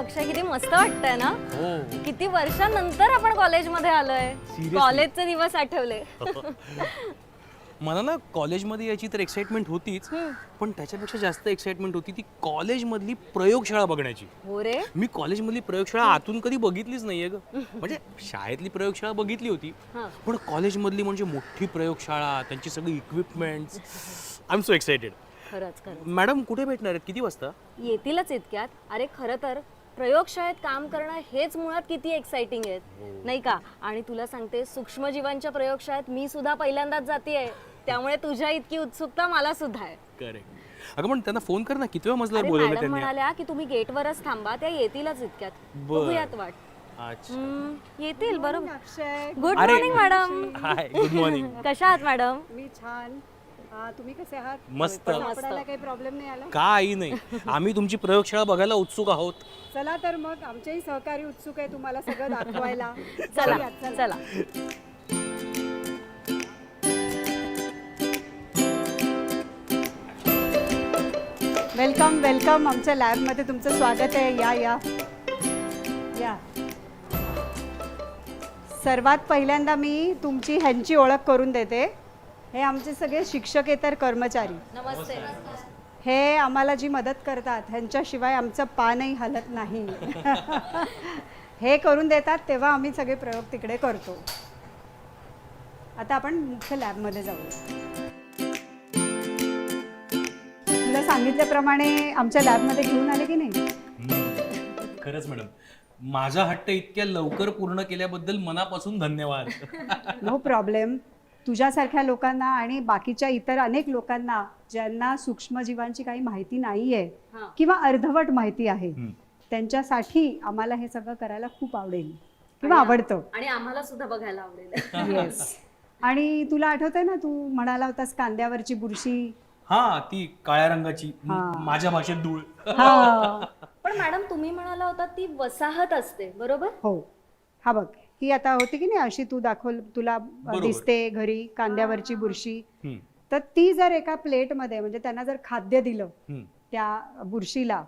अक्षय किती मस्त वाटतंय ना? हो. किती वर्षानंतर आपण कॉलेजमध्ये आलोय. Seriously? कॉलेजचे दिवस आठवले. मला ना कॉलेजमध्ये यायची तर एक्साइटमेंट होतीच पण त्याच्यापेक्षा जास्त एक्साइटमेंट होती ती कॉलेजमधली प्रयोगशाळा बघण्याची. हो रे. मी कॉलेजमधली प्रयोगशाळा आतून कधी बघितलीच नाहीये ग. म्हणजे शाळेतली प्रयोगशाळा बघितली होती हा. पण कॉलेजमधली म्हणजे मोठी प्रयोगशाळा त्यांची सगळी इक्विपमेंट्स आय एम सो एक्साइटेड खरंच खरंच. मॅडम कुठे भेटणार आहेत? किती वाजता? येतीलच इतक्यात. अरे खरं तर प्रयोगशाळेत काम करणं हेच मुळात किती एक्साइटिंग हो. आहेत नाही का? आणि तुला सांगते सूक्ष्मजीवांच्या प्रयोगशाळेत मी सुद्धा पहिल्यांदाच जातीये. त्यामुळे तुझ्या इतकी उत्सुकता मला सुद्धा आहे. करेक्ट अगं पण त्यांना फोन कर ना. किती वेळा मजल्यावर अरे बोलवलं मॅडम त्यांनी? म्हणाल्या की तुम्ही गेटवरच थांबा त्या येतीलच इतक्यात. बर. बघूयात वाट. अच्छा. हम्म, येतील बरोबर. गुड अरे. Morning madam hi good morning कशा आहात मॅडम मी छान. तुम्ही कसे आहात? मस्त. काही प्रॉब्लेम नाही आला? काही नाही. आम्ही तुमची प्रयोगशाळा बघायला उत्सुक आहोत. चला तर मग आमचेही सहकारी उत्सुक आहे तुम्हाला सगळं दाखवायला. चला. चला वेलकम वेलकम आमच्या लॅबमध्ये तुमचं स्वागत आहे. या या. या. सर्वात पहिल्यांदा मी तुमची ह्यांची ओळख करून देते. हे आमचे सगळे शिक्षकेतर कर्मचारी. नमस्ते. हे आम्हाला जी मदत करतात ह्यांच्याशिवाय आमचं पानही हलत नाही. हे करून देतात तेव्हा आम्ही सगळे प्रयोग तिकडे करतो. आता आपण मुख्य लॅबमध्ये जाऊ. तुला सांगितल्याप्रमाणे आमच्या लॅबमध्ये घेऊन आले की नाही? खरंच मॅडम. माझा हट्ट इतक्या लवकर पूर्ण केल्याबद्दल मनापासून धन्यवाद. No problem. तुझ्यासारख्या लोकांना आणि बाकीच्या इतर अनेक लोकांना ज्यांना सूक्ष्मजीवांची काही माहिती नाही आहे हा. किंवा अर्धवट माहिती आहे. त्यांच्यासाठी आम्हाला हे सगळं करायला खूप आवडेल किंवा आवडतं. आणि आम्हाला सुद्धा बघायला आवडेल. येस आणि तुला आठवतंय ना तू म्हणाला होतास कांद्यावरची बुरशी? हा ती काळ्या रंगाची. हा. माझ्या भाषेत धूळ. हा. पण मॅडम तुम्ही म्हणाला होता ती वसाहत असते बरोबर? हो. हा बघ. ही आता होती की नाही? अशी तू दाखव तुला. दिसते घरी कांद्यावरची बुरशी. तर ती जर एका प्लेटमध्ये म्हणजे त्यांना जर खाद्य दिलं. त्या बुरशीला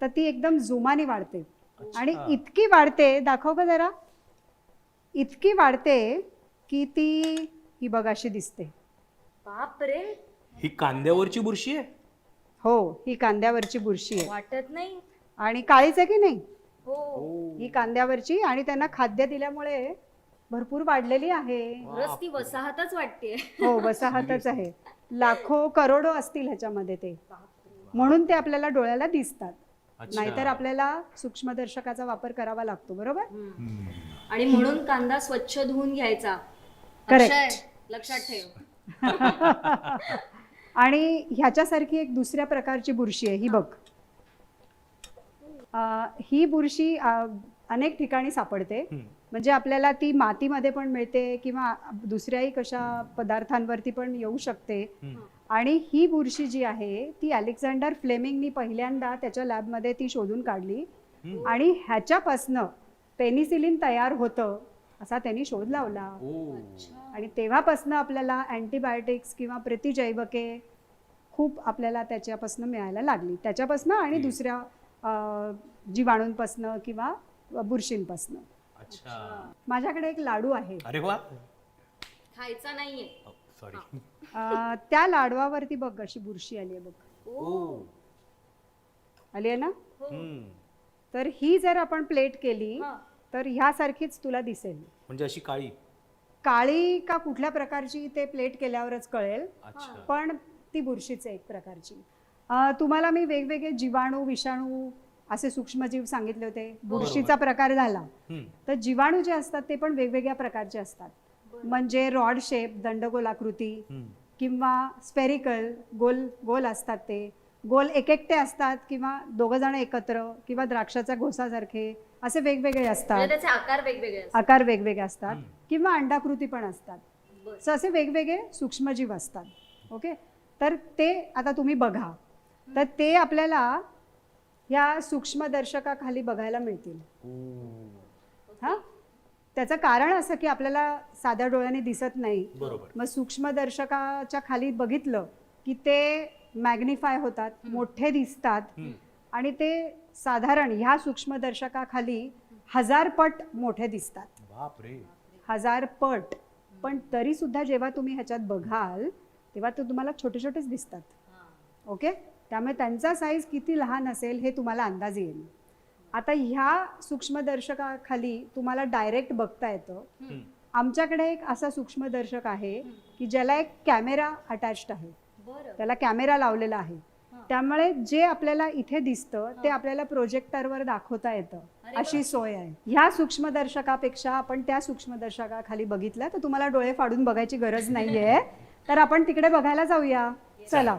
तर ती एकदम जोमाने वाढते. आणि इतकी वाढते दाखव का जरा. इतकी वाढते की ती ही बघ अशी दिसते. बाप रे ही कांद्यावरची बुरशी आहे? हो ही कांद्यावरची बुरशी आहे. वाटत नाही. आणि काळीच आहे की नाही? हो. ही. कांद्यावरची आणि त्यांना खाद्य दिल्यामुळे भरपूर वाढलेली आहे. खरंच ती वसाहतच वाटते हो वसाहतच आहे. लाखो करोडो असतील ह्याच्यामध्ये ते. म्हणून ते आपल्याला डोळ्याला दिसतात. नाहीतर आपल्याला सूक्ष्मदर्शकाचा वापर करावा लागतो बरोबर? आणि म्हणून कांदा स्वच्छ धुवून घ्यायचा. अक्षय, लक्षात ठेव. आणि ह्याच्यासारखी एक दुसऱ्या प्रकारची बुरशी आहे. ही बघ. ही बुरशी अनेक ठिकाणी सापडते. म्हणजे आपल्याला ती मातीमध्ये पण मिळते किंवा दुसऱ्याही कशा पदार्थांवरती पण येऊ शकते. आणि ही बुरशी जी आहे ती अलेक्झांडर फ्लेमिंगनी पहिल्यांदा त्याच्या लॅबमध्ये ती शोधून काढली. आणि ह्याच्यापासनं पेनिसिलिन तयार होतं असा त्यांनी शोध लावला. आणि तेव्हापासनं आपल्याला अँटीबायोटिक्स किंवा प्रतिजैवके खूप आपल्याला त्याच्यापासनं मिळायला लागली त्याच्यापासनं आणि दुसऱ्या जीवाणूंपासनं किंवा बुरशींपासनं. अच्छा. माझ्याकडे एक लाडू आहे. अरे वा. खायचा नाहीये. सॉरी अं, त्या लाडवावरती बघ अशी बुरशी आली आहे बघ. ओ. आली आहे ना? हम्म. तर ही जर आपण प्लेट केली हा. तर ह्यासारखीच तुला दिसेल. म्हणजे अशी काळी? काळी का कुठल्या प्रकारची ते प्लेट केल्यावरच कळेल. अच्छा. पण ती बुरशीच आहे एक प्रकारची. तुम्हाला मी वेगवेगळे जीवाणू विषाणू असे सूक्ष्मजीव सांगितले होते. बुरशीचा प्रकार झाला. तर जीवाणू जे असतात ते पण वेगवेगळ्या प्रकारचे असतात. म्हणजे रॉड शेप दंडगोलाकृती. किंवा स्पेरिकल गोल गोल असतात ते. गोल एक एकटे असतात किंवा दोघं जण एकत्र किंवा द्राक्षाच्या घोसासारखे असे वेगवेगळे म्हणजे असतात आकार वेगवेगळे असतात. आकार वेगवेगळे असतात किंवा अंडाकृती पण असतात. सो असे वेगवेगळे सूक्ष्मजीव असतात. ओके? तर ते आता तुम्ही बघा. तर ते आपल्याला या सूक्ष्मदर्शकाखाली बघायला मिळतील. हां? त्याचं कारण असं की आपल्याला साध्या डोळ्याने दिसत नाही. बरोबर. मग सूक्ष्मदर्शकाच्या खाली बघितलं की ते मॅग्निफाय होतात मोठे दिसतात. आणि ते साधारण ह्या सूक्ष्मदर्शकाखाली हजार पट मोठे दिसतात. हजार पट. पण तरी सुद्धा जेव्हा तुम्ही ह्याच्यात बघाल तेव्हा ते तुम्हाला छोटे छोटेच दिसतात. ओके? त्यामुळे त्यांचा साईज किती लहान असेल हे तुम्हाला अंदाज येईल. आता ह्या सूक्ष्मदर्शकाखाली तुम्हाला डायरेक्ट बघता येतं. आमच्याकडे एक असा सूक्ष्मदर्शक आहे की ज्याला एक कॅमेरा अटॅच्ड आहे. त्याला कॅमेरा लावलेला आहे. त्यामुळे जे आपल्याला इथे दिसतं ते आपल्याला प्रोजेक्टरवर दाखवता येतं. अशी सोय आहे. ह्या सूक्ष्मदर्शकापेक्षा आपण त्या सूक्ष्मदर्शकाखाली बघितलं तर तुम्हाला डोळे फाडून बघायची गरज नाहीये. तर आपण तिकडे बघायला जाऊया. चला.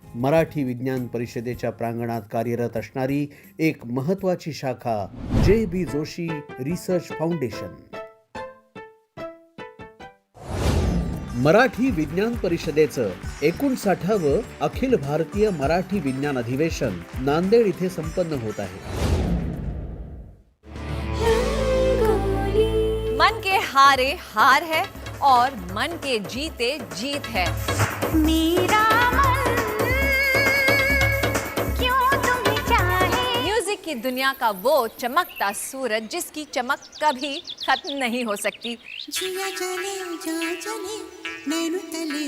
Marathi विज्ञान परिषदेच्या प्रांगणात कार्यरत असणारी एक महत्वाची शाखा J B Joshi research foundation. Marathi विज्ञान परिषदेचं एकोणसाठावं अखिल भारतीय मराठी विज्ञान अधिवेशन नांदेड इथे संपन्न होत आहे. मन के हारे हार है और मन के जीते जीत है। मेरा की दुनिया का वो चमकता सूरज जिसकी चमक कभी खत्म नहीं हो सकती। जिया चले जा चले नैनु तले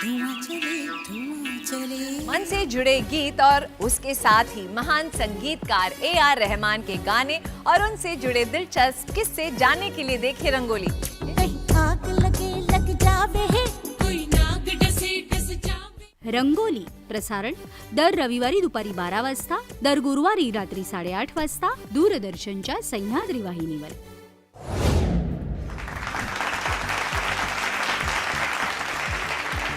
धुआँ चले धुआँ चले। मन से जुड़े गीत और उसके साथ ही महान संगीतकार ए आर रहमान के गाने और उनसे जुड़े दिलचस्प किस्से जानने के लिए देखिए रंगोली। कहीं आग लगे लग जावे है रंगोली प्रसारण दर रविवारी दुपारी बारा वाजता दर गुरुवारी रात्री साडेआठ वाजता दूरदर्शनच्या सह्याद्री वाहिनीवर.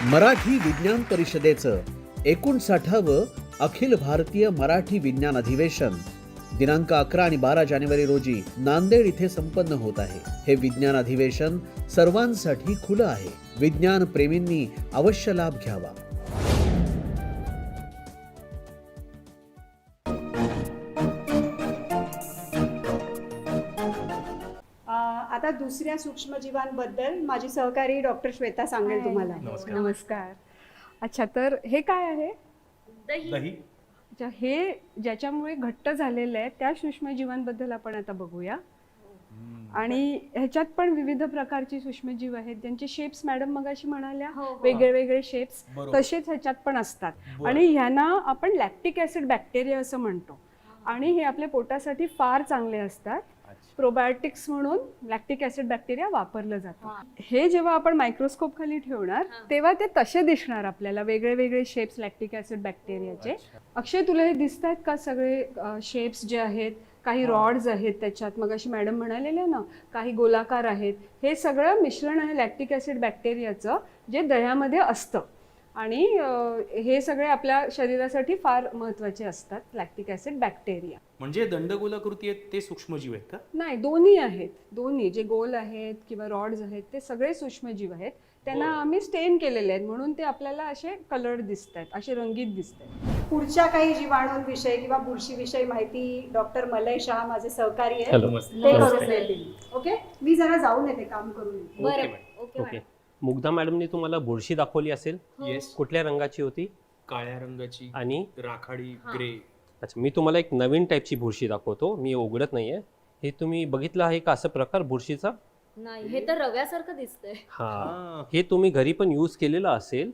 मराठी विज्ञान परिषदेचं एकोणसाठावं अखिल भारतीय मराठी विज्ञान अधिवेशन. दिनांक अकरा आणि बारा जानेवारी रोजी नांदेड इथे संपन्न होत आहे. हे विज्ञान अधिवेशन सर्वांसाठी खुलं आहे. विज्ञान प्रेमींनी अवश्य लाभ घ्यावा. दुसऱ्या सूक्ष्मजीवांबद्दल माझी सहकारी डॉक्टर श्वेता सांगेल तुम्हाला. नमस्कार. अच्छा तर हे काय आहे? दही. अच्छा हे ज्याच्यामुळे घट्ट झालेलं आहे त्या सूक्ष्मजीवांबद्दल आपण आता बघूया. आणि ह्याच्यात पण विविध प्रकारचे सूक्ष्मजीव आहेत ज्यांचे शेप्स मॅडम मगाशी म्हणाल्या वेगळे वेगळे शेप्स बरोबर. तसेच ह्याच्यात पण असतात. आणि ह्यांना आपण लॅक्टिक ऍसिड बॅक्टेरिया असं म्हणतो. आणि हे आपल्या पोटासाठी फार चांगले असतात. प्रोबायोटिक्स म्हणून लॅक्टिक ऍसिड बॅक्टेरिया वापरलं जातं. हे. जेव्हा आपण मायक्रोस्कोप खाली ठेवणार तेव्हा ते तसे दिसणार आपल्याला वेगळे वेगळे शेप्स लॅक्टिक ऍसिड बॅक्टेरियाचे अक्षय तुला हे दिसत आहेत का सगळे शेप्स जे आहेत काही रॉड्स आहेत त्याच्यात? मग अशी मॅडम म्हणालेल्या ना काही गोलाकार आहेत. हे सगळं मिश्रण आहे लॅक्टिक ऍसिड बॅक्टेरियाचं जे दह्यामध्ये असतं. आणि हे सगळे आपल्या शरीरासाठी फार महत्त्वाचे असतात लॅक्टिक ऍसिड बॅक्टेरिया म्हणजे दंडगोलाकृती आहेत ते सूक्ष्मजीव आहेत का? नाही दोन्ही आहेत. दोन्ही जे गोल आहेत किंवा रॉड्स आहेत ते सगळे सूक्ष्मजीव आहेत. त्यांना आम्ही स्टेन केलेले आहेत म्हणून ते आपल्याला असे कलर दिसत आहेत असे रंगीत दिसत आहेत. पुढच्या काही जीवाणूंविषयी किंवा बुरशीविषयी माहिती डॉक्टर मलय शहा माझे सहकारी आहेत. हॅलो. ते करून देतील. ओके? मी जरा जाऊन येते काम करून. येते. बरं. Okay okay. मुग्धा मॅडमने तुम्हाला बुरशी दाखवली असेल. येस कुठल्या रंगाची होती? काळ्या रंगाची आणि? राखाडी ग्रे. अच्छा मी तुम्हाला एक नवीन टाईपची बुरशी दाखवतो. मी उघडत नाहीये. हे तुम्ही बघितलं आहे का असं प्रकार बुरशीचा? नाही हे तर रव्यासारखं दिसतंय. हा. हे. तुम्ही घरी पण यूज केलेलं असेल.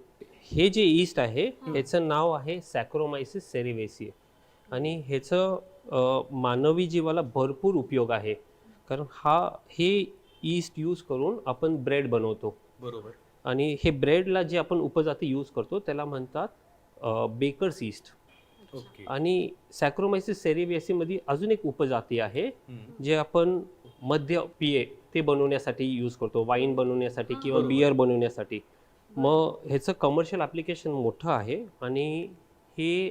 हे जे ईस्ट आहे ह्याचं नाव आहे सॅक्रोमायसिस सेरिवेसिए आणि ह्याचं अ, मानवी जीवाला भरपूर उपयोग आहे. कारण हा हे ईस्ट यूज करून आपण ब्रेड बनवतो. बरोबर. आणि हे ब्रेडला जे आपण उपजाती यूज करतो त्याला म्हणतात बेकर्स ईस्ट आणि सॅक्रोमायसिस सेरिवेसीमध्ये अजून एक उपजाती आहे जे आपण मद्य पिये ते बनवण्यासाठी यूज करतो वाईन बनवण्यासाठी किंवा बियर बनवण्यासाठी. मग ह्याचं कमर्शियल ॲप्लिकेशन मोठं आहे आणि हे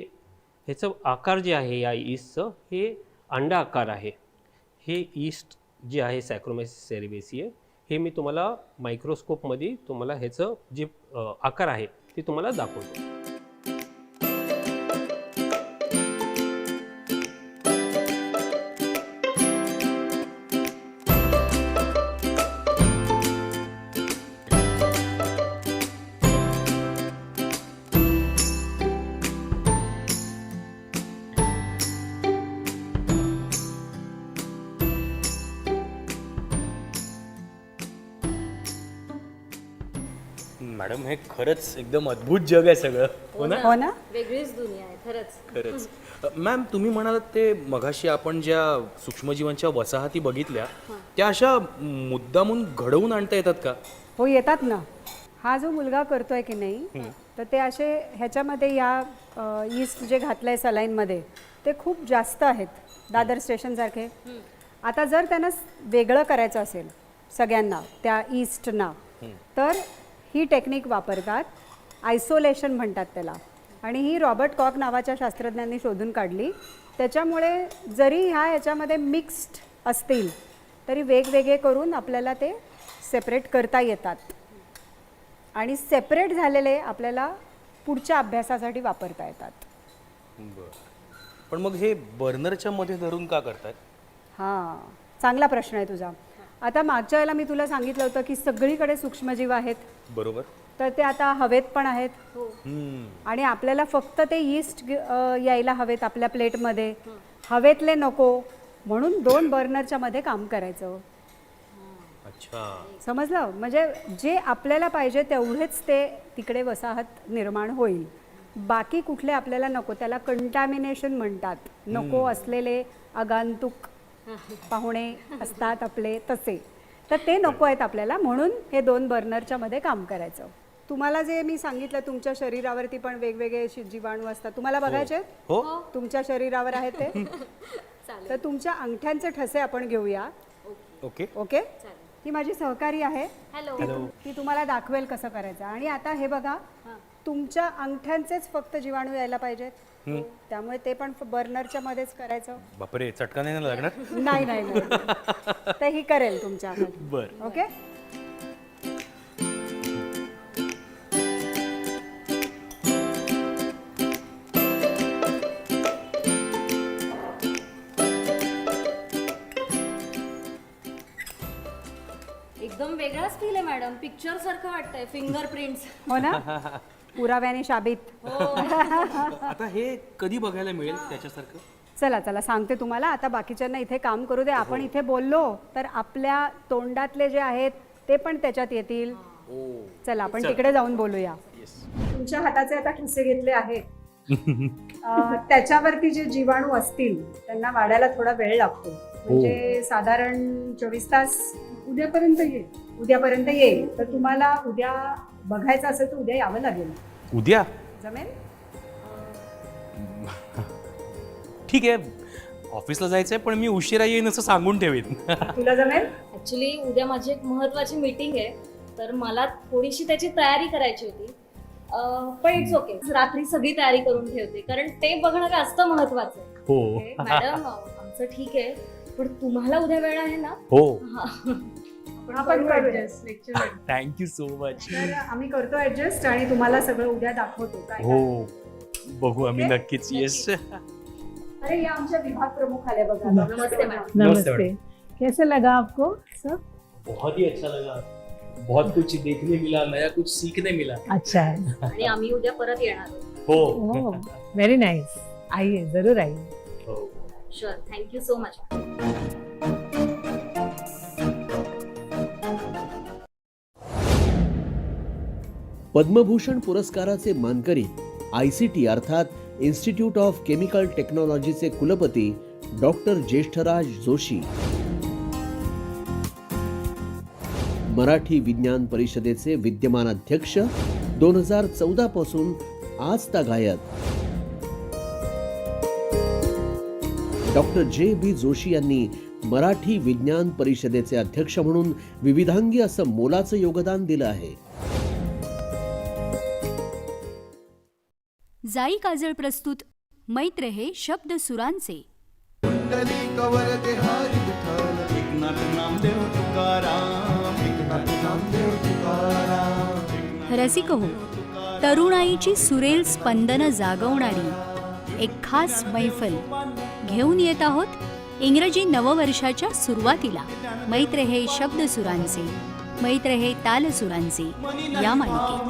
ह्याचं आकार जे आहे या ईस्टचं हे अंडा आकार आहे. हे ईस्ट जे आहे सॅक्रोमायसिस सेरिवेसी आहे हे मी तुम्हाला मायक्रोस्कोपमध्ये तुम्हाला ह्याचं जे आकार आहे ते तुम्हाला दाखवतो. खरंच एकदम अद्भुत जग आहे सगळं. हो ना? हो ना? वेगळीच दुनिया आहे खरंच. खरंच. मॅम तुम्ही म्हणालात ते मघाशी आपण ज्या सूक्ष्मजीवांच्या वसाहती बघितल्या त्या अशा मुद्दामून घडवून आणता येतात का? हो येतात ना. हा जो मुलगा करतोय की नाही तर ते असे ह्याच्यामध्ये या ईस्ट जे घातलंय सलाईनमध्ये ते खूप जास्त आहेत दादर स्टेशनसारखे. आता जर त्यांना वेगळं करायचं असेल सगळ्यांना त्या ईस्टना तर ही टेक्निक वापरतात. आयसोलेशन म्हणतात त्याला. आणि ही रॉबर्ट कॉक नावाच्या शास्त्रज्ञांनी शोधून काढली. त्याच्यामुळे जरी ह्या ह्याच्यामध्ये मिक्स्ड असतील तरी वेगवेगळे करून आपल्याला ते सेपरेट करता येतात. आणि सेपरेट झालेले आपल्याला पुढच्या अभ्यासासाठी वापरता येतात. पण मग हे बर्नरच्या मध्ये धरून का करतात हां. चांगला प्रश्न आहे तुझा. आता मागच्या वेळेला मी तुला सांगितलं होतं की सगळीकडे सूक्ष्मजीव आहेत. बरोबर. तर ते आता हवेत पण आहेत. हम्म. आणि आपल्याला फक्त ते ईस्ट यायला हवेत आपल्या प्लेटमध्ये. हवेतले नको. म्हणून दोन बर्नरच्या मध्ये काम करायचं. अच्छा. समजलं? म्हणजे जे आपल्याला पाहिजे तेवढेच ते तिकडे वसाहत निर्माण होईल. बाकी कुठले आपल्याला नको त्याला कंटॅमिनेशन म्हणतात. नको असलेले आगांतुक पाहुणे असतात आपले तसे. तर ते नको आहेत आपल्याला. म्हणून हे दोन बर्नरच्या मध्ये काम करायचं. तुम्हाला जे मी सांगितलं तुमच्या शरीरावरती पण वेगवेगळे जीवाणू असतात. तुम्हाला बघायचे आहेत? हो. तुमच्या शरीरावर आहे ते? तर तुमच्या अंगठ्यांचे ठसे आपण घेऊया. ओके. ओके. ही माझी सहकारी आहे. ती तुम्हाला दाखवेल कसं करायचं. आणि आता हे बघा तुमच्या अंगठ्यांचेच फक्त जीवाणू यायला पाहिजेत. त्यामुळे ते पण बर्नरच्या मध्येच करायचं. बापरे चटका नाही ना लागणार नाही नाही नाही. तर ही करेल तुमच्या. बर. ओके? एकदम वेगळाच फील आहे मॅडम पिक्चर सारखं वाटतंय. फिंगर प्रिंट्स हो ना? पुराव्याने शाबित. आता हे कधी बघायला मिळेल त्याच्यासारखं? चला चला सांगते तुम्हाला. आता बाकीच्यांना इथे काम करू दे. आपण इथे बोललो तर आपल्या तोंडातले जे आहेत ते पण त्याच्यात येतील. चला आपण तिकडे जाऊन बोलूया. तुमच्या हाताचे आता ठसे घेतले आहेत. अं, त्याच्यावरती जे जीवाणू असतील त्यांना वाढायला थोडा वेळ लागतो. म्हणजे साधारण चोवीस तास उद्यापर्यंत येईल. उद्यापर्यंत येईल. तर तुम्हाला उद्या बघायचं असेल तर उद्या यावं लागेल. उद्या? जमेल? ठीक आहे. ऑफिसला जायचंय पण मी उशिरा येईन असं सांगून ठेवीन. तुला जमेल? ऍक्च्युली उद्या माझी एक महत्वाची मीटिंग आहे. तर मला थोडीशी त्याची तयारी करायची होती. अं, पण इट्स ओके रात्री सगळी तयारी करून ठेवते. कारण ते बघणं जास्त महत्वाचं आहे. हो. मॅडम आमचं ठीक आहे. पण तुम्हाला उद्या वेळ आहे ना? हो. हा. आपण. थँक्यू सो मच तर आम्ही करतो ऍडजस्ट आणि तुम्हाला सगळं उद्या दाखवतो. काय हो. बघू आम्ही? नक्कीच येस अरे या आमच्या विभाग प्रमुख आले बघा. नमस्ते नमस्ते कैसे लगा आपको सब बहुत ही अच्छा लगा. बहुत कुछ देखने मिला नया कुछ सीखने मिला. अच्छा. है आणि आम्ही उद्या परत येणार. हो. वेरी नाइस आइए जरूर आइए. हो. Sure thank you so much Padma Bhushan पुरस्काराचे मानकरी आय सी टी अर्थात इन्स्टिट्यूट ऑफ केमिकल टेक्नॉलॉजीचे कुलपती डॉक्टर ज्येष्ठराज जोशी. मराठी विज्ञान परिषदेचे विद्यमान अध्यक्ष दोन हजार चौदा पासून आज गायत डॉक्टर जे बी जोशी यांनी मराठी विज्ञान परिषदेचे अध्यक्ष म्हणून विविधांगी असं मोलाचं योगदान दिलं आहे. जाई काजळ प्रस्तुत मैत्र हे शब्द सुरांचे. रसिक हो तरुणाईची सुरेल स्पंदन जागवणारी एक खास मैफल घेऊन येत आहोत इंग्रजी नववर्षाच्या सुरुवातीला मैत्र हे शब्द सुरांचे मैत्र हे ताल सुरांचे या मालिकेत.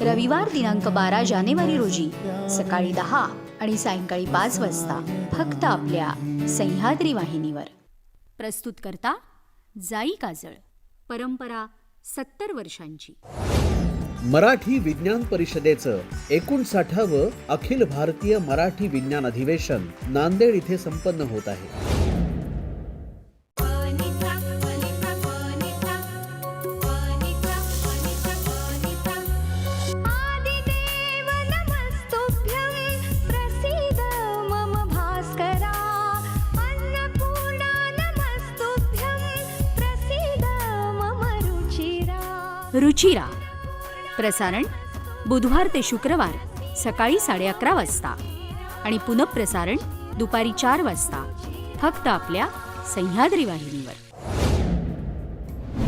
रविवार दिनांक बारा जानेवारी रोजी सकाळी दहा आणि सायंकाळी पाच वाजता फक्त आपल्या सह्याद्री वाहिनीवर. प्रस्तुत करता जाई काजळ परंपरा सत्तर वर्षांची. मराठी विज्ञान परिषदेचं एकोणसाठावं अखिल भारतीय मराठी विज्ञान अधिवेशन नांदेड इथे संपन्न होत आहे. रुचिरा. प्रसारण बुधवार ते शुक्रवार सकाळी साडे अकरा वाजता. आणि पुनःप्रसारण दुपारी चार वाजता फक्त आपल्या सह्याद्री वाहिनीवर.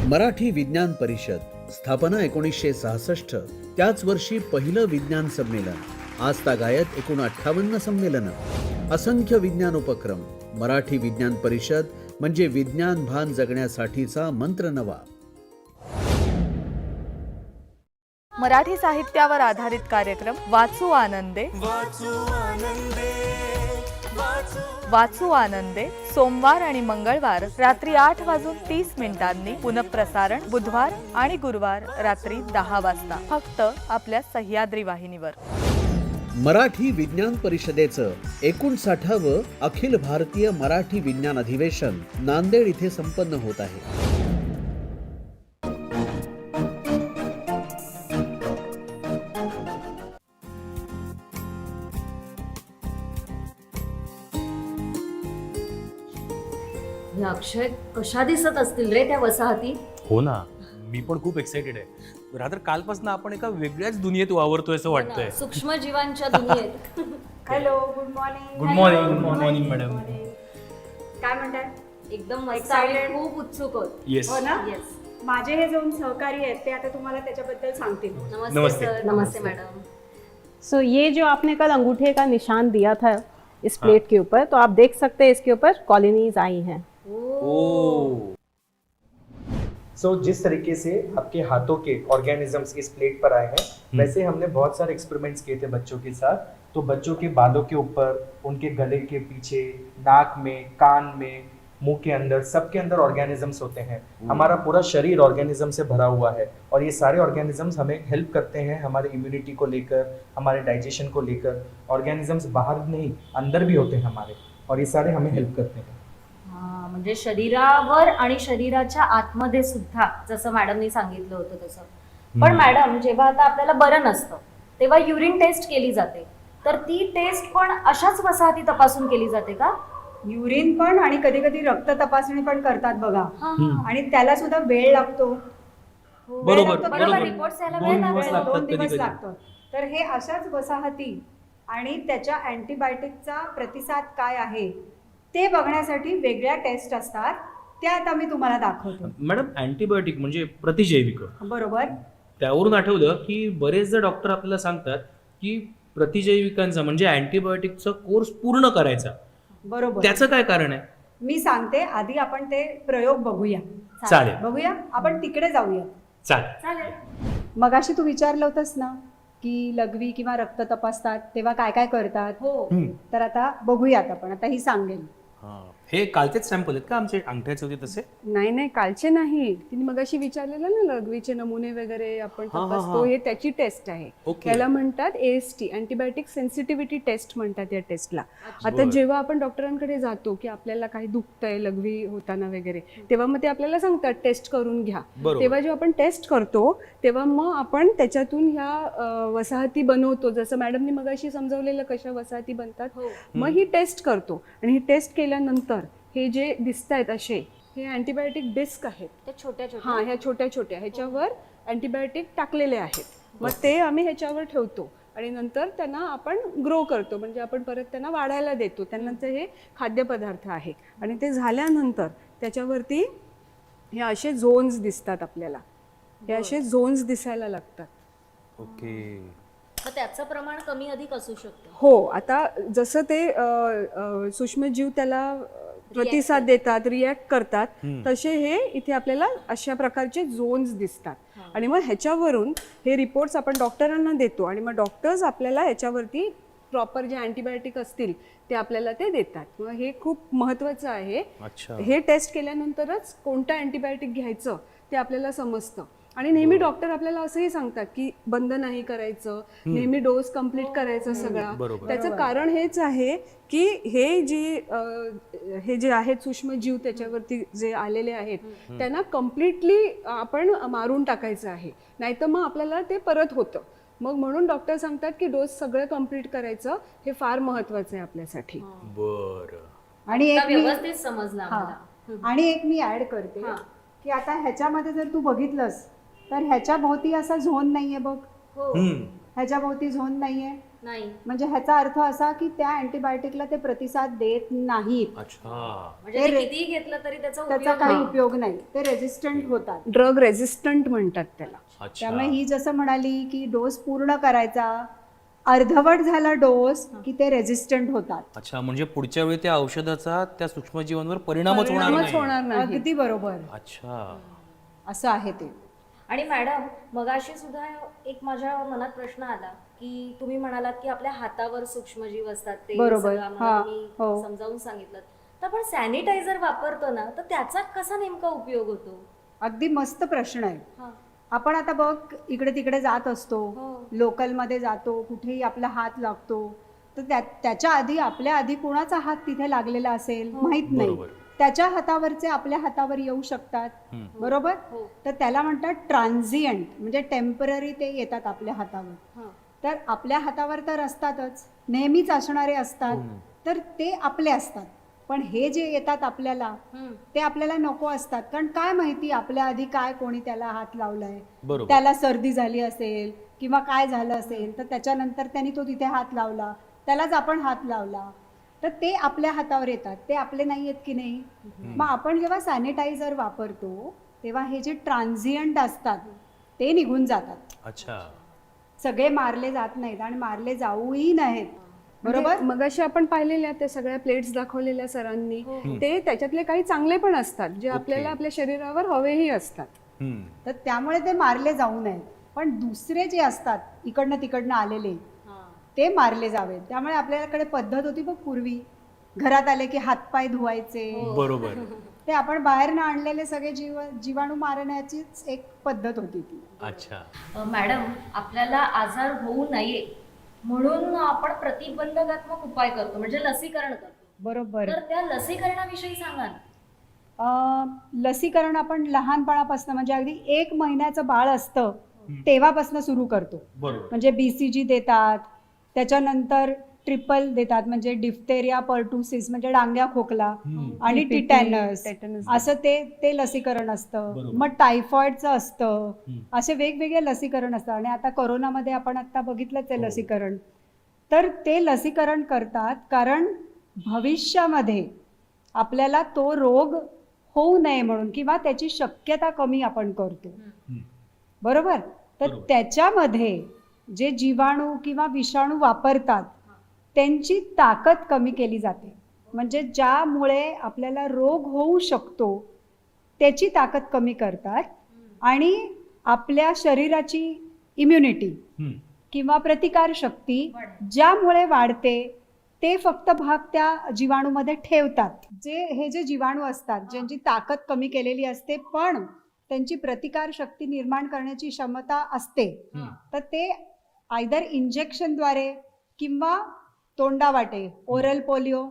मराठी विज्ञान परिषद स्थापना एकोणीसशे सहासष्ट त्याच वर्षी पहिलं विज्ञान संमेलन आज तागायत एकूण अठ्ठावन्न संमेलन. असंख्य विज्ञान उपक्रम मराठी विज्ञान परिषद म्हणजे विज्ञान भान जगण्यासाठीचा मंत्र नवा मराठी साहित्यावर आधारित कार्यक्रम वाचू आनंदे. वाचू आनंदे सोमवार आणि मंगळवार रात्री आठ वाजून तीस मिनिटांनी पुनःप्रसारण बुधवार आणि गुरुवार रात्री दहा वाजता. फक्त आपल्या सह्याद्री वाहिनीवर. मराठी विज्ञान परिषदेचं एकोणसाठावं अखिल भारतीय मराठी विज्ञान अधिवेशन नांदेड इथे संपन्न होत आहे. अक्षय कशा दिसत असतील रे त्या वसाहती? हो ना. मी पण खूप एक्साइटेड आहे. रात्र कालपासून आपण एका वेगळ्याच दुनियेत वावरतोय असं वाटतंय. सूक्ष्म जीवांच्या दुनियेत. Hello good morning good morning good morning madam काय म्हणताय? एकदम मस्त आणि खूप उत्सुक होत येस हो ना? येस माझे हे दोन सहकारी आहेत ते आता तुम्हाला त्याच्याबद्दल सांगतील. नमस्ते नमस्ते. सर. नमस्ते. मॅडम सो ये जो आपने कल अंगूठे का निशान दिया था इस प्लेट के ऊपर तो आप देख सकते हैं इसके ऊपर कॉलोनीज आई हैं। ओ सो जिस तरीके से आपके हाथों के ऑर्गेनिजम्स इस प्लेट पर आए हैं वैसे हमने बहुत सारे एक्सपेरिमेंट्स किए थे बच्चों के साथ। तो बच्चों के बालों के ऊपर उनके गले के पीछे नाक में कान में मुँह के अंदर सबके अंदर ऑर्गेनिजम्स होते हैं। हमारा पूरा शरीर ऑर्गेनिज्म से भरा हुआ है और ये सारे ऑर्गेनिजम्स हमें हेल्प करते हैं हमारे इम्यूनिटी को लेकर हमारे डाइजेशन को लेकर। ऑर्गेनिजम्स बाहर नहीं अंदर भी होते हैं हमारे और ये सारे हमें हेल्प करते हा, म्हणजे शरीरावर आणि शरीराच्या आतमध्ये सुद्धा जसं मॅडमनी सांगितलं होतं तसं. पण मॅडम जेव्हा आता आपल्याला बरं नसतं तेव्हा युरिन टेस्ट केली जाते. तर ती टेस्ट पण अशाच वसाहती तपासून केली जाते का? युरिन पण आणि कधी कधी रक्त तपासणी पण करतात बघा. आणि त्याला सुद्धा वेळ लागतो. हो. बरोबर, यायला दोन वेळ दिवस दोन. लागतो. तर हे अशाच वसाहती आणि त्याच्या अँटीबायोटिकचा प्रतिसाद काय आहे? ते बघण्यासाठी वेगळ्या टेस्ट असतात. त्या आता मी तुम्हाला दाखवतो. मॅडम अँटीबायोटिक म्हणजे प्रतिजैविक. बरोबर. त्यावरून आठवलं की बरेचदा डॉक्टर आपल्याला सांगतात की प्रतिजैविकांचा म्हणजे अँटीबायोटिकचा कोर्स पूर्ण करायचा. बरोबर. त्याचं काय कारण आहे? मी सांगते आधी आपण ते प्रयोग बघूया. चालेल. बघूया आपण तिकडे जाऊया. चालेल. चालेल. मगाशी तू विचारलं होतंस ना की लघवी किंवा रक्त तपासतात तेव्हा काय काय करतात? हो. हम्म. तर आता बघूयात आपण. आता ही सांगेल हा. हे कालचेच सॅम्पल आहेत का आमचे? अंगठ्याचे होते तसे? नाही नाही कालचे नाही. तिने मगाशी विचारलेलं ना लघवीचे नमुने वगैरे आपण हा, हा, तपासतो हा. त्याची टेस्ट आहे. ओके. त्याला म्हणतात S T antibiotic sensitivity test म्हणतात या टेस्टला आता बरं. जेव्हा आपण डॉक्टरांकडे जातो की आपल्याला काही दुखतंय लघवी होताना वगैरे तेव्हा मग ते आपल्याला सांगतात टेस्ट करून घ्या. बरोबर. तेव्हा जेव्हा आपण टेस्ट करतो तेव्हा मग आपण त्याच्यातून ह्या अं, वसाहती बनवतो. जसं मॅडमनी मगाशी समजवलेलं कशा वसाहती बनतात हो. मग ही टेस्ट करतो. आणि ही टेस्ट केल्यानंतर हे जे दिसत आहेत असे हे अँटीबायोटिक डिस्क आहेत. त्या छोट्या हा ह्या छोट्या छोट्या. ह्याच्यावर अँटीबायोटिक टाकलेले आहेत. मग ते आम्ही ह्याच्यावर ठेवतो आणि नंतर त्यांना आपण ग्रो करतो. म्हणजे आपण परत त्यांना वाढायला देतो. त्यानंतर हे खाद्यपदार्थ आहे आणि ते झाल्यानंतर त्याच्यावरती हे असे झोन्स दिसतात आपल्याला. हे असे झोन्स दिसायला लागतात. ओके. मग त्याचं प्रमाण कमी अधिक असू शकतं. हो आता जसं ते सूक्ष्मजीव त्याला प्रतिसाद देतात रिॲक्ट करतात तसे हे इथे आपल्याला अशा प्रकारचे झोन्स दिसतात. आणि मग ह्याच्यावरून हे रिपोर्ट्स आपण डॉक्टरांना देतो आणि मग डॉक्टर्स आपल्याला ह्याच्यावरती प्रॉपर जे अँटीबायोटिक असतील ते आपल्याला ते देतात. मग हे खूप महत्त्वाचं आहे. अच्छा. हे टेस्ट केल्यानंतरच कोणतं अँटीबायोटिक घ्यायचं ते आपल्याला समजतं. आणि नेहमी डॉक्टर आपल्याला असंही सांगतात की बंद नाही करायचं नेहमी डोस कंप्लीट करायचा सगळा. त्याचं कारण हेच आहे की हे जी हे जे आहेत सूक्ष्मजीव त्याच्यावरती जे आलेले आहेत त्यांना कम्प्लिटली आपण मारून टाकायचं आहे. नाहीतर मग आपल्याला ते परत होतं. मग म्हणून डॉक्टर सांगतात की डोस सगळं कंप्लीट करायचं हे फार महत्वाचं आहे आपल्यासाठी. बरं. आणि एक मी व्यवस्थित समजलं हा. आणि एक मी ऍड करते हा. की आता ह्याच्यामध्ये जर तू बघितलंस तर ह्याच्या भोवती असा झोन नाहीये बघ. हो. हम्म. ह्याच्या भोवती झोन नाहीये. नाही. म्हणजे ह्याचा अर्थ असा की त्या अँटीबायोटिकला ते प्रतिसाद देत नाहीत. अच्छा. म्हणजे ते कितीही घेतलं तरी त्याचा त्याचा उपयोग काही नाही. उपयोग नाही. ते रेजिस्टंट होतात. ड्रग रेझिस्टंट म्हणतात त्याला. अच्छा. त्यामुळे ही जसं म्हणाली की डोस पूर्ण करायचा अर्धवट झाला डोस की ते रेजिस्टंट होतात. अच्छा म्हणजे पुढच्या वेळी त्या औषधाचा त्या सूक्ष्मजीवांवर परिणामच होणार परिणामच नाही. होणार नाही. अगदी बरोबर. अच्छा. असं आहे ते. आणि मॅडम मगाशी सुद्धा एक माझ्या मनात प्रश्न आला की तुम्ही म्हणालात की आपल्या हातावर सूक्ष्मजीव असतात ते बरोबर. हा, हो. समजावून सांगितलं तर आपण सॅनिटायझर वापरतो ना तर त्याचा कसा नेमका उपयोग होतो अगदी मस्त प्रश्न आहे हा. आपण आता बघ इकडे तिकडे जात असतो हो. लोकलमध्ये जातो कुठेही आपला हात लागतो तर त्या त्याच्या आधी आपल्या आधी कोणाचा हात तिथे लागलेला असेल माहीत नाही. त्याच्या हातावरचे आपल्या हातावर येऊ शकतात. बरोबर? हो. तर त्याला म्हणतात ट्रान्झियंट म्हणजे टेंपररी ते येतात आपल्या हातावर. हा. तर आपल्या हातावर तर असतातच. नेहमीच असणारे असतात. तर ते आपले असतात. पण हे जे येतात आपल्याला. ते आपल्याला नको असतात. कारण काय माहिती आपल्या आधी काय कोणी त्याला हात लावलाय? त्याला सर्दी झाली असेल किंवा काय झालं असेल तर त्याच्यानंतर त्यांनी तो तिथे हात लावला. त्यालाच आपण हात लावला. तर ते आपल्या हातावर येतात. ते आपले नाही आहेत की नाही? मग आपण जेव्हा सॅनिटायझर वापरतो तेव्हा हे जे ट्रान्झियंट असतात ते निघून जातात. अच्छा. सगळे मारले जात नाहीत आणि मारले जाऊही नाहीत. बरोबर? मग असे आपण पाहिलेल्या त्या सगळ्या प्लेट्स दाखवलेल्या सरांनी ते त्याच्यातले काही चांगले पण असतात जे आपल्याला आपल्या शरीरावर हवेही असतात. हम्म. तर त्यामुळे ते मारले जाऊ नयेत. पण दुसरे जे असतात इकडनं तिकडनं आलेले हा. ते मारले जावेत. त्यामुळे आपल्याकडे पद्धत होती बघ पूर्वी. घरात आले की हातपाय धुवायचे. बरोबर. ते आपण बाहेरनं आणलेले सगळे जीव जीवाणू मारण्याचीच एक पद्धत होती ती. अच्छा. मॅडम आपल्याला आजार होऊ नये म्हणून आपण प्रतिबंधात्मक उपाय करतो म्हणजे लसीकरण करतो. बरोबर. तर त्या लसीकरणाविषयी सांगा ना अं, लसीकरण आपण लहानपणापासून म्हणजे अगदी एक महिन्याचं बाळ असतं तेव्हापासून सुरू करतो. बरोबर. म्हणजे बी सी जी देतात त्याच्यानंतर ट्रिपल देतात म्हणजे डिफ्तेरिया पर्टुसिस म्हणजे डांग्या खोकला आणि टिटॅनस. असं ते ते लसीकरण असतं. मग टायफॉइडचं असतं. असे वेगवेगळे लसीकरण असतं. आणि आता कोरोनामध्ये आपण आता बघितलंच आहे हो. लसीकरण. तर ते लसीकरण करतात कारण भविष्यामध्ये आपल्याला तो रोग होऊ नये म्हणून किंवा त्याची शक्यता कमी आपण करतो. बरोबर? तर. त्याच्यामध्ये जे जीवाणू किंवा विषाणू वापरतात त्यांची ताकद कमी केली जाते म्हणजे ज्यामुळे आपल्याला रोग होऊ शकतो त्याची ताकद कमी करतात आणि आपल्या शरीराची इम्युनिटी. किंवा प्रतिकार शक्ती ज्यामुळे वाढते ते फक्त भाग त्या जीवाणूमध्ये ठेवतात जे हे जे जीवाणू असतात ज्यांची ताकद कमी केलेली असते पण त्यांची प्रतिकार शक्ती निर्माण करण्याची क्षमता असते. तर ते आयदर इंजेक्शनद्वारे किंवा तोंडावाटे ओरल पोलिओ.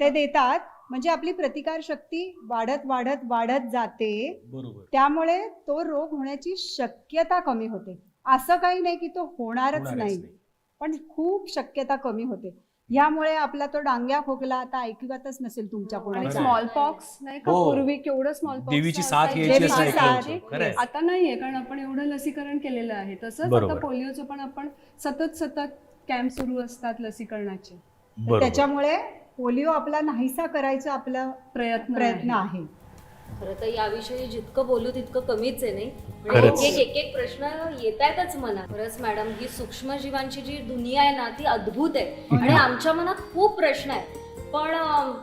ते देतात. म्हणजे आपली प्रतिकार शक्ती वाढत वाढत वाढत जाते. बरोबर. त्यामुळे तो रोग होण्याची शक्यता कमी होते. असं काही नाही की तो होणारच नाही. पण खूप शक्यता कमी होते. यामुळे आपला तो डांग्या खोकला आता ऐकवातच नसेल तुमच्या कोणाच्या स्मॉल पॉक्स नाही का हो. पूर्वी केवढं स्मॉल देवीची साथ यायची असं. ऐकायचं. आता नाहीये कारण आपण एवढं लसीकरण केलेलं आहे तसंच बरोबर. आता पोलिओचं पण आपण सतत सतत कॅम्प सुरू असतात लसीकरणाचे बरोबर. त्याच्यामुळे पोलिओ आपला नाहीसा करायचा आपला प्रयत्न प्रयत्न आहे. आहे खरं तर याविषयी जितकं बोलू तितकं कमीच आहे नाही. म्हणजे एक एक एक प्रश्न येत आहेतच मनात. खरंच मॅडम ही सूक्ष्मजीवांची जी दुनिया आहे ना ती अद्भुत आहे. आणि आमच्या मनात खूप प्रश्न आहेत. पण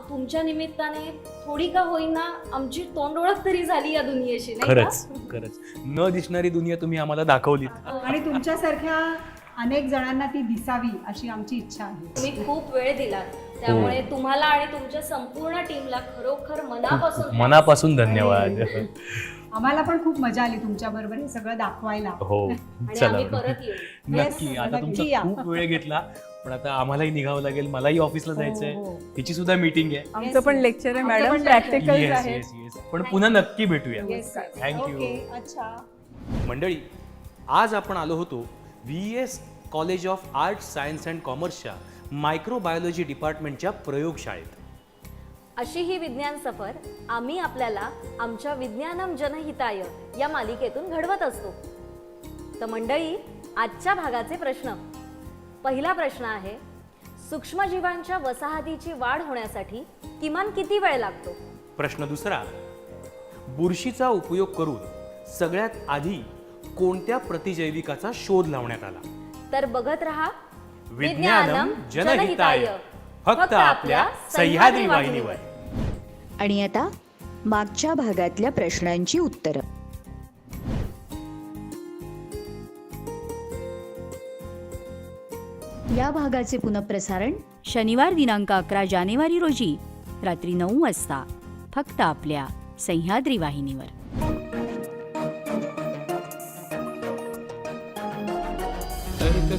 तुमच्या निमित्ताने थोडी का होईना आमची तोंड ओळख तरी झाली या दुनियेशी नाही का? खरंच खरंच. न दिसणारी दुनिया तुम्ही आम्हाला दाखवलीत. आणि तुमच्यासारख्या अनेक जणांना ती दिसावी अशी आमची इच्छा आहे. तुम्ही खूप वेळ दिला त्यामुळे तुम्हाला आणि तुमच्या संपूर्ण टीमला खरोखर मनापासून मनापासून धन्यवाद. आम्हाला पण खूप मजा आली तुमच्या बरोबर हे सगळं दाखवायला. हो आणि चला. आम्ही परत येऊ. नक्की. आता तुमचा नक्की या. खूप वेळ घेतला पण आता आम्हालाही निघावं लागेल मलाही ऑफिसला जायचंय. हो, हो. तिची सुद्धा मीटिंग आहे. आमचं पण लेक्चर आहे आमचं मॅडम पण प्रॅक्टिकल येस आहे. येस येस पण पुन्हा नक्की भेटूया. थँक्यू ओके अच्छा. मंडळी आज आपण आलो होतो V S college of art science and कॉमर्सच्या मायक्रोबायोलॉजी डिपार्टमेंटच्या प्रयोगशाळेत. अशी ही विज्ञान सफर आम्ही आपल्याला आमच्या विज्ञानम जनहिताय या मालिकेतून घडवत असतो. तर मंडळी आजच्या भागाचे प्रश्न. पहिला प्रश्न आहे सूक्ष्मजीवांच्या वसाहतीची वाढ होण्यासाठी किमान किती वेळ लागतो? प्रश्न दुसरा बुरशीचा उपयोग करून सगळ्यात आधी कोणत्या प्रतिजैविकाचा शोध लावण्यात आला? तर बघत रहा विज्ञानम जनहिताय. फक्त आपल्या सह्याद्री वाहिनीवर. आणि आता मागच्या भागातल्या प्रश्नांची उत्तरं. या भागाचे पुनःप्रसारण शनिवार दिनांक अकरा जानेवारी रोजी रात्री नऊ वाजता फक्त आपल्या सह्याद्री वाहिनीवर.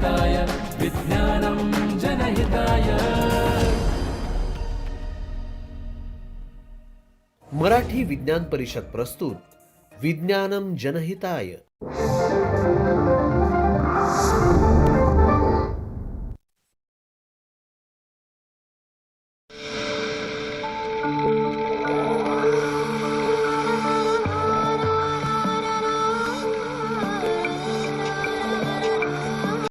जनहिताय विज्ञानम जनहिताय. मराठी विज्ञान परिषद प्रस्तुत विज्ञानम जनहिताय.